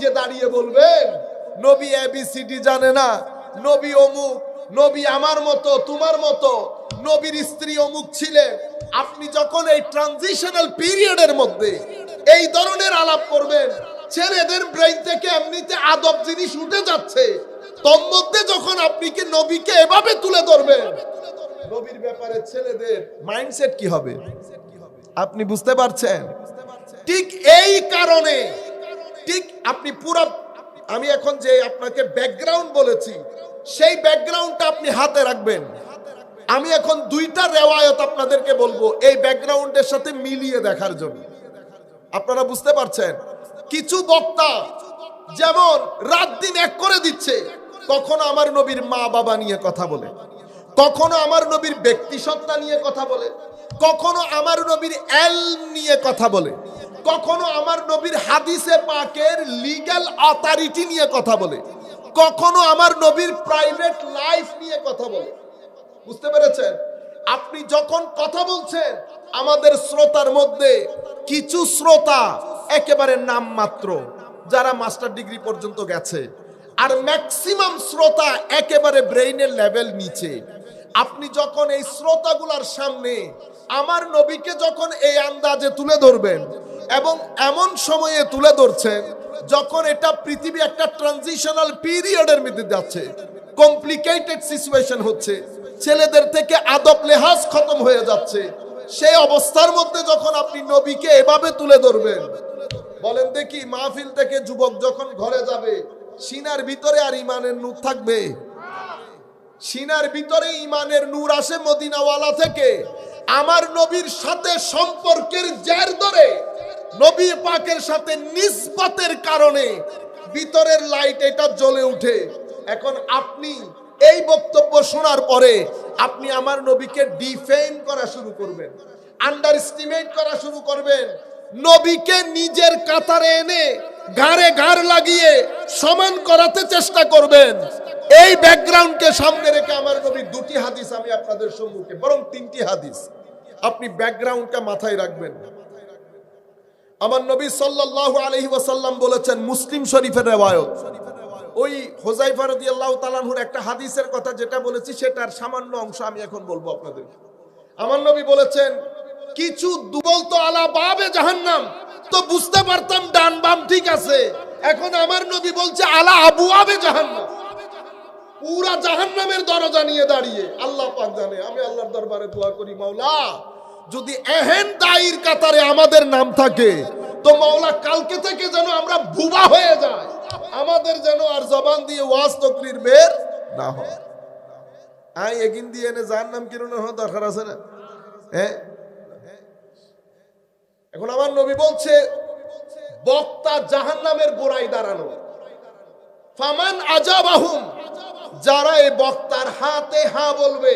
স্টেজে দাঁড়িয়ে বলবেন, নবী এবিসিডি জানে না, নবী অমুক, নবী আমার মতো, তোমার মতো, নবীর স্ত্রী অমুক ছিলেন আপনি যখন এই ট্রানজিশনাল পিরিয়ডের মধ্যে এই ধরনের আলাপ করবেন, ছেলেদের ব্রেইন থেকে এমনিতে আদব জিনিস উঠে যাচ্ছে। তন্মধ্যে যখন আপনি কি নবীকে এভাবে তুলে ধরবেন? নবীর ব্যাপারে ছেলেদের মাইন্ডসেট কি হবে? আপনি বুঝতে পারছেন? ঠিক এই কারণে ঠিক আপনি পুরো আমি এখন যে আপনাকে ব্যাকগ্রাউন্ড বলেছি, সেই ব্যাকগ্রাউন্ডটা আপনি হাতে রাখবেন। আমি এখন দুইটা রেওয়ায়ত আপনাদেরকে বলব এই ব্যাকগ্রাউন্ডের সাথে মিলিয়ে দেখার জন্য। আপনারা বুঝতে পারছেন? কিছু বক্তা যেমন রাত দিন এক করে দিচ্ছে কখনো আমার নবীর মা বাবা নিয়ে কথা বলে। কখনো আমার নবীর ব্যক্তিসত্তা নিয়ে কথা বলে। কখনো আমার নবীর এল নিয়ে কথা বলে। কখনো আমার নবীর হাদিসে পাকের লিগ্যাল অথরিটি নিয়ে কথা বলে। কখনো আমার নবীর প্রাইভেট লাইফ নিয়ে কথা বলে। বুঝতে পেরেছেন? আপনি যখন কথা বলছেন, আমাদের শ্রোতার মধ্যে কিছু শ্রোতা একেবারে নামমাত্র, যারা মাস্টার ডিগ্রি পর্যন্ত গেছে। আর ম্যাক্সিমাম শ্রোতা একেবারে ব্রেইনের লেভেল নিচে। আপনি যখন এই শ্রোতাগুলার সামনে আমার নবীকে যখন এই আন্দাজে তুলে ধরবেন এবং এমন সময়ে তুলে ধরছেন যখন এটা পৃথিবী একটা ট্রানজিশনাল পিরিয়ডের মধ্যে যাচ্ছে। কমপ্লিকেটেড সিচুয়েশন হচ্ছে। ছেলেদের থেকে আদব লেহাজ খতম হয়ে যাচ্ছে। সেই অবস্থার মধ্যে যখন আপনি নবীকে এভাবে তুলে ধরবেন, বলেন দেখি মাহফিল থেকে যুবক যখন ঘরে যাবে, সিনার ভিতরে আর ইমানের নূর থাকবে? সিনার ভিতরে ইমানের নূর আসে মদিনাওয়ালা থেকে। আমার নবীর সাথে সম্পর্কের জের ধরে নবী পাকের সাথে নিসবতের কারণে ভিতরের লাইট এটা জ্বলে উঠে। এখন আপনি এই বক্তব্য শোনার পরে আপনি আমার নবীকে ডিফেম করা শুরু করবেন আন্ডার এস্টিমেট করা শুরু করবেন। নবীকে নিজের কাতারে এনে ঘাড়ে ঘাড় লাগিয়ে সমান করাতে চেষ্টা করবেন। এই ব্যাকগ্রাউন্ডকে সামনে রেখে আমার নবী দুটি হাদিস আমি আপনাদের সম্মুখে, বরং তিনটি হাদিস। আপনি ব্যাকগ্রাউন্ডটা মাথায় রাখবেন। আমার নবী সাল্লাল্লাহু আলাইহি ওয়াসাল্লাম বলেছেন মুসলিম শরীফের রেওয়ায়ত। ওই হোজাইফা রাদিয়াল্লাহু তাআলাহুর একটা হাদিসের কথা যেটা বলেছি সেটার সামান্য অংশ আমি এখন বলব আপনাদের। আমার নবী বলেছেন, কিছু দুবল তো আলা বাবে জাহান্নাম। তো বুঝতে পারতাম ডান বাম ঠিক আছে। এখন আমার নবী বলছে আলা আবু আবে জাহান্নাম। পুরা জাহান্নামের দরজা নিয়ে দাঁড়িয়ে। আল্লাহ পাক জানে, আমি আল্লাহর দরবারে দোয়া করি, মাওলা। যদি এহেন দায়ীর কাতারে আমাদের নাম থাকে, তো মাওলা কালকে থেকে যেন আমরা বুবা হয়ে যাই, আমাদের যেন আর জবান দিয়ে ওয়াজ তকরির বের না হয়। আই এগিন দিয়ে এনে যার নাম কিরণ হওয়া দরকার আছে না? হ্যাঁ এখন আমার নবী বলছে, বক্তা জাহান্নামের গোড়ায় দাঁড়ানো। ফামান আজাবাহুম, যারা এই বক্তার হাতে হা বলবে,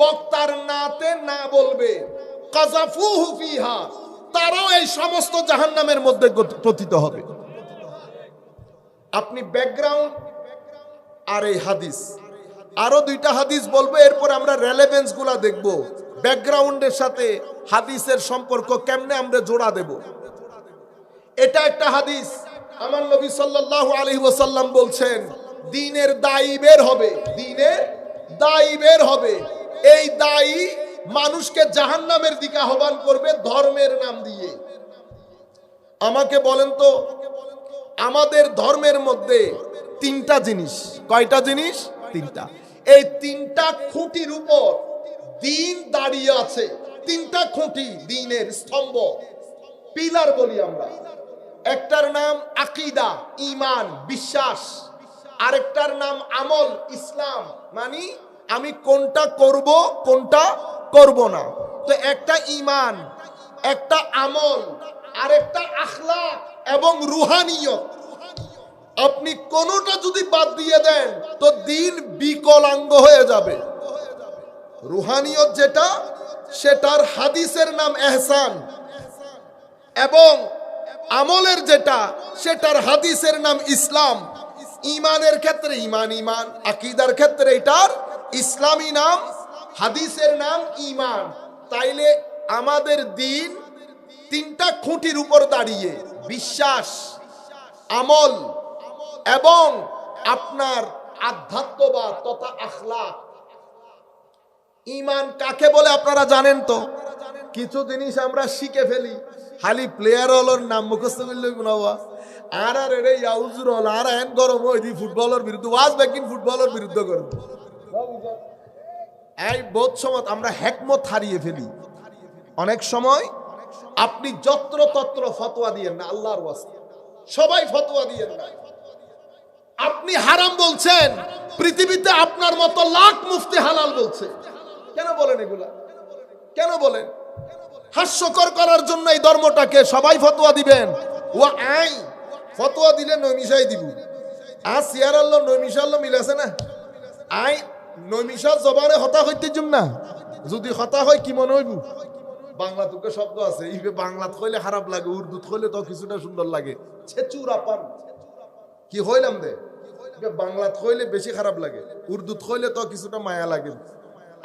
বক্তার নাতে না বলবে তারাও এই সমস্ত জাহান্নামের মধ্যে পতিত হবে। আপনি ব্যাকগ্রাউন্ড আর এই হাদিস। আরও দুইটা হাদিস বলব, এরপর আমরা রেলেভেন্স দেখব। ব্যাকগ্রাউন্ডের সাথে হাদিসের সম্পর্ক কেমনে আমরা জোড়া দেব। এটা একটা হাদিস। আমার নবী সাল্লাল্লাহু আলাইহি ওয়াসাল্লাম বলছেন, দিনের দায়ী বের হবে, দিনের দায়ী বের হবে। এই দায়ী মানুষকে জাহান্নামের দিকে আহ্বান করবে ধর্মের নাম দিয়ে। আমাকে বলেন তো, আমাদের ধর্মের মধ্যে তিনটা জিনিস। কয়টা জিনিস? তিনটা। এই তিনটা খুঁটির উপর দিন দাঁড়িয়ে আছে। তিনটা খুঁটি দিনের স্তম্ভ। পিলার বলি আমরা। একটার নাম আকিদা ইমান বিশ্বাস। আরেকটার নাম আমল, ইসলাম। মানে আমি কোনটা করব, কোনটা করব না। তো একটা ইমান একটা আমল, আরেকটা আখলাক এবং রুহানিয়ত। আপনি কোনোটা যদি বাদ দিয়ে দেন, তো দিন বিকলাঙ্গ হয়ে যাবে। রুহানিয়ত যেটা, সেটার হাদিসের নাম এহসান। এবং আমলের যেটা, সেটার হাদিসের নাম ইসলাম। ইমানের ক্ষেত্রে ইমান ইমান আকিদার ক্ষেত্রে এটার ইসলামী নাম হাদিসের নাম ইমান তাইলে আমাদের দিন তিনটা খুঁটির উপর দাঁড়িয়ে বিশ্বাস, আমল এবং আপনার আধ্যাত্মবাদ তথা আখলাক। ইমান কাকে বলে আপনারা জানেন তো? কিছু জিনিস আমরা শিখে ফেলি। খালি প্লেয়ার হলোর নাম মুখস্থ করলে আর আর এরে ইয়াউজুর হল, আর এন গরম দি ফুটবলের বিরুদ্ধে ওয়াজ ব্যাকিং ফুটবলের বিরুদ্ধে করব। এই বোধ সময় আমরা হেকমত হারিয়ে ফেলি। অনেক সময় আপনি যত্র তত্র ফতোয়া দিয়েন না, আল্লাহর সবাই ফতোয়া দিয়েন না। আপনি হারাম বলছেন, পৃথিবীতে আপনার মতো লাখ মুফতি হালাল বলছে। কেন বলেন এগুলা? কেন বলেন? হাস্যকর করার জন্য এই ধর্মটাকে সবাই ফতোয়া দিবেন। ও আই, ফতোয়া দিলে নৈমিষাই দিব। আর সিয়ার আল্লাহ নৈমিষা আল্লাহ মিলাছে না? আই নৈমিষা জবানে হতা হইতে জুম না। যদি হতা হয়, কি মনে হইব? বাংলা তোকে শব্দ আছে। ইবে বাংলাত কইলে খারাপ লাগে, উর্দুত কইলে তো কিছুটা সুন্দর লাগে। ছেচুর আপান কি হইলাম দে? বাংলাত কইলে বেশি খারাপ লাগে, উর্দুত কইলে তো কিছুটা মায়া লাগে।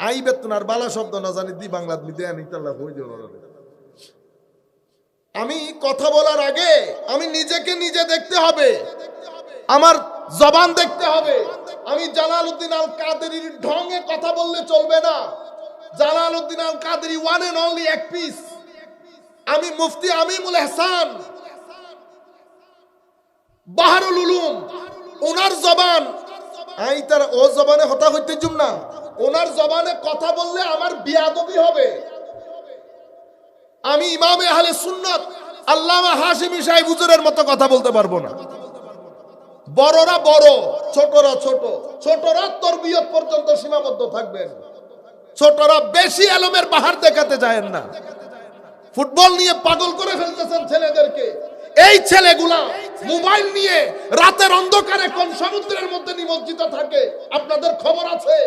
আইবে বেতন আর বালা শব্দ না জানি, দি বাংলাত মিতে আনি তাল্লা দিও না আমি কথা বলার আগে, আমি নিজেকে নিজে দেখতে হবে। আমার জবান দেখতে হবে। আমি জালালউদ্দিন আল কাদেরির ঢঙে কথা বললে চলবে না। Jalaluddin Al Qaderi one and only এক পিস আমি মুফতি আমিমুল এহসান। বাহারুল উলুম, ওনার জবান। আই তার ও জবানে হতা হইতে জুম না। ওনার জবানে কথা বললে আমার বিয়াদবি হবে। আমি ইমামে আহলে সুন্নত আল্লামা হাশিমি সাহেব হুজুরের মতো কথা বলতে পারব না। বড়রা বড়, ছোটরা ছোট। ছোটরা তরবিয়ত পর্যন্ত সীমাবদ্ধ থাকবেন। ছোটরা বেশি আলমের বাহার দেখাতে যায় না। ফুটবল নিয়ে পাগল করে ফেলতেছেন ছেলেদেরকে। এই ছেলেগুলা মোবাইল নিয়ে রাতের অন্ধকারে কোন সমুদ্রের মধ্যে নিমজ্জিত থাকে, আপনাদের খবর আছে?